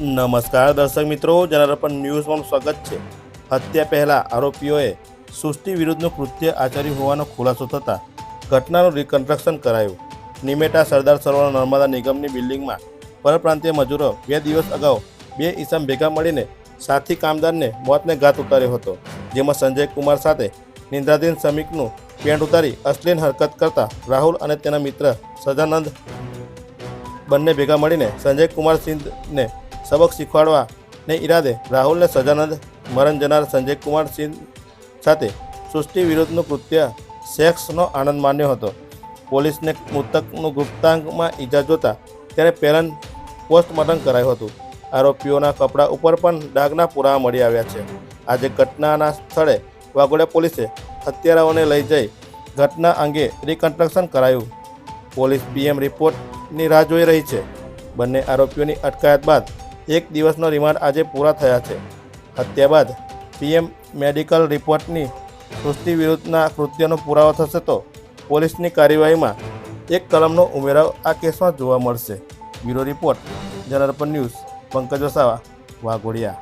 નમસ્કાર દર્શક મિત્રો જનારપણ ન્યૂઝમાં સ્વાગત છે. હત્યા પહેલાં આરોપીઓએ સૃષ્ટિ વિરુદ્ધનું કૃત્ય આચર્યું હોવાનો ખુલાસો થતાં ઘટનાનું રિકન્સ્ટ્રક્શન કરાયું. નિમેટા સરદાર સરોવર નર્મદા નિગમની બિલ્ડિંગમાં પરપ્રાંતીય મજૂરો બે દિવસ અગાઉ બે ઈસમ ભેગા મળીને સાથી કામદારને મોતને ઘાત ઉતાર્યો હતો, જેમાં સંજય કુમાર સાથે નિંદ્રાધીન શ્રમિકનું પેન્ટ ઉતારી અશ્લીન હરકત કરતા રાહુલ અને તેના મિત્ર સદાનંદ બંને ભેગા મળીને સંજય કુમાર સિંહને સબક શીખવાડવાને ઈરાદે રાહુલને સજાનંદ મરણ જનાર સંજય કુમાર સિંહ સાથે સૃષ્ટિ વિરુદ્ધનું કૃત્ય સેક્સનો આનંદ માન્યો હતો. પોલીસને મૃતકનું ગુપ્તાંગમાં ઈજા જોતા તેને પેરન પોસ્ટમોર્ટમ કરાયું હતું. આરોપીઓના કપડાં ઉપર પણ ડાઘના પુરાવા મળી આવ્યા છે. આજે ઘટનાના સ્થળે વાઘોડિયા પોલીસે હત્યારાઓને લઈ જઈ ઘટના અંગે રિકન્સ્ટ્રક્શન કરાયું. પોલીસ પીએમ રિપોર્ટની રાહ જોઈ રહી છે. બંને આરોપીઓની અટકાયત બાદ એક દિવસનો રિમાન્ડ આજે પૂરા થયા છે. હત્યા બાદ પીએમ મેડિકલ રિપોર્ટની સૃષ્ટિ વિરુદ્ધના કૃત્યનો પુરાવો થશે તો પોલીસની કાર્યવાહીમાં એક કલમનો ઉમેરાવ આ કેસમાં જોવા મળશે. બ્યુરો રિપોર્ટ જનરપન ન્યૂઝ, પંકજ વસાવા, વાઘોડિયા.